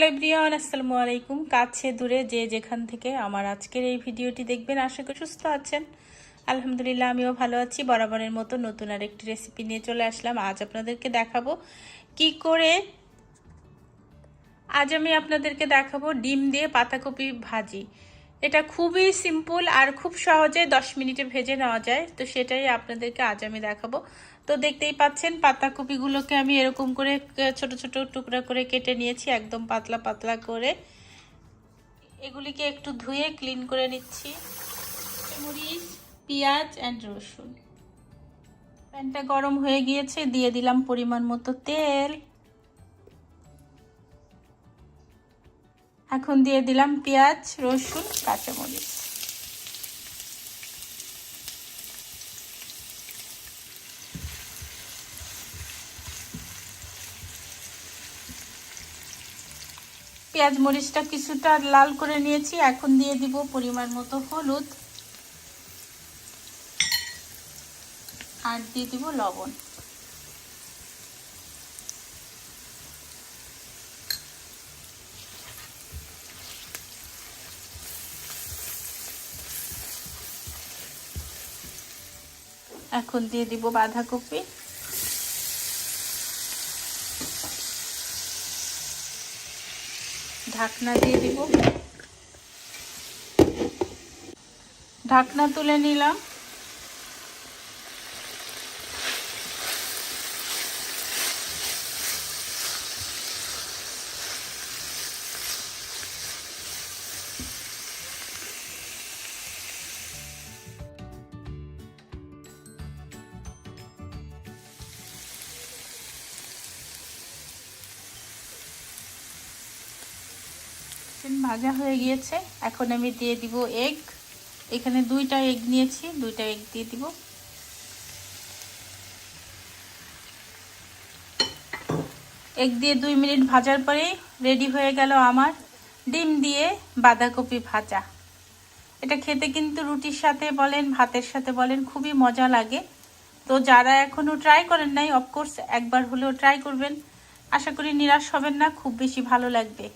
Hello Brian আসসালামু আলাইকুম। কাছে দূরে যে যেখান থেকে আমার আজকের এই ভিডিওটি দেখবেন, আশা করি সুস্থ আছেন। আলহামদুলিল্লাহ, আমিও ভালো আছি। বরাবরের মতো নতুন আর একটি রেসিপি নিয়ে চলে আসলাম। আজ আপনাদেরকে দেখাবো কি করে আজ আমি আপনাদেরকে দেখাবো ডিম দিয়ে পাতাকপি ভাজি। এটা খুবই সিম্পল আর খুব সহজে দশ মিনিটে ভেজে নেওয়া যায়। তো সেটাই আপনাদেরকে আজ আমি দেখাবো। তো দেখতেই পাচ্ছেন, পাতাকপিগুলোকে আমি এরকম করে ছোট ছোট টুকরা করে কেটে নিয়েছি, একদম পাতলা পাতলা করে। এগুলিকে একটু ধুয়ে ক্লিন করে নিচ্ছি। মরিচ পেঁয়াজ অ্যান্ড রসুন। প্যানটা গরম হয়ে গিয়েছে, দিয়ে দিলাম পরিমাণ মতো তেল। এখন দিয়ে দিলাম পেঁয়াজ, রসুন, কাঁচামরিচ। পেঁয়াজ, মরিচটা কিছুটা লাল করে নিয়েছি, এখন দিয়ে দিব পরিমাণ মতো হলুদ। আর দিয়ে দিব লবণ। এখন দিয়ে দিব বাঁধাকপি। ঢাকনা দিয়ে দিব। ঢাকনা তুলে নিলাম। ভাজা হয়ে গিয়েছে। এখন আমি দিয়ে দিব এগ এখানে দুইটা এগ নিয়েছি, দুইটা এগ দিয়ে দিব। এগ দিয়ে দুই মিনিট ভাজার পরে রেডি হয়ে গেল আমার ডিম দিয়ে বাঁধাকপি ভাজা। এটা খেতে কিন্তু রুটির সাথে বলেন, ভাতের সাথে বলেন, খুবই মজা লাগে। তো যারা এখনও ট্রাই করেন নাই অফকোর্স একবার হলেও ট্রাই করবেন। আশা করি নিরাশ হবেন না, খুব বেশি ভালো লাগবে।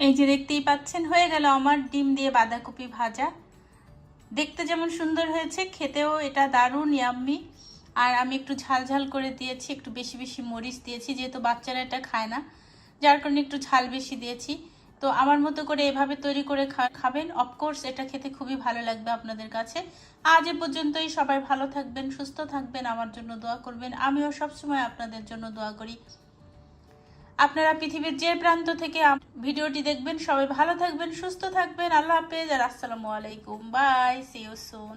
এই যে দেখতেই পাচ্ছেন, হয়ে গেল আমার ডিম দিয়ে বাঁধাকপি ভাজা। দেখতে যেমন সুন্দর হয়েছে, খেতেও এটা দারুণ ইয়াম্মি আর আমি একটু ঝাল ঝাল করে দিয়েছি, একটু বেশি বেশি মরিচ দিয়েছি, যেহেতু বাচ্চারা এটা খায় না, যার কারণে একটু ঝাল বেশি দিয়েছি। তো আমার মতো করে এভাবে তৈরি করে খাবেন। অফকোর্স এটা খেতে খুবই ভালো লাগবে আপনাদের কাছে। আজ এ পর্যন্তই, সবাই ভালো থাকবেন, সুস্থ থাকবেন, আমার জন্য দোয়া করবেন। আমিও সবসময় আপনাদের জন্য দোয়া করি। আপনারা পৃথিবীর যে প্রান্ত থেকে ভিডিওটি দেখবেন, সবাই ভালো থাকবেন, সুস্থ থাকবেন। আল্লাহ হাফেজ, আর আসসালামু আলাইকুম। By C soon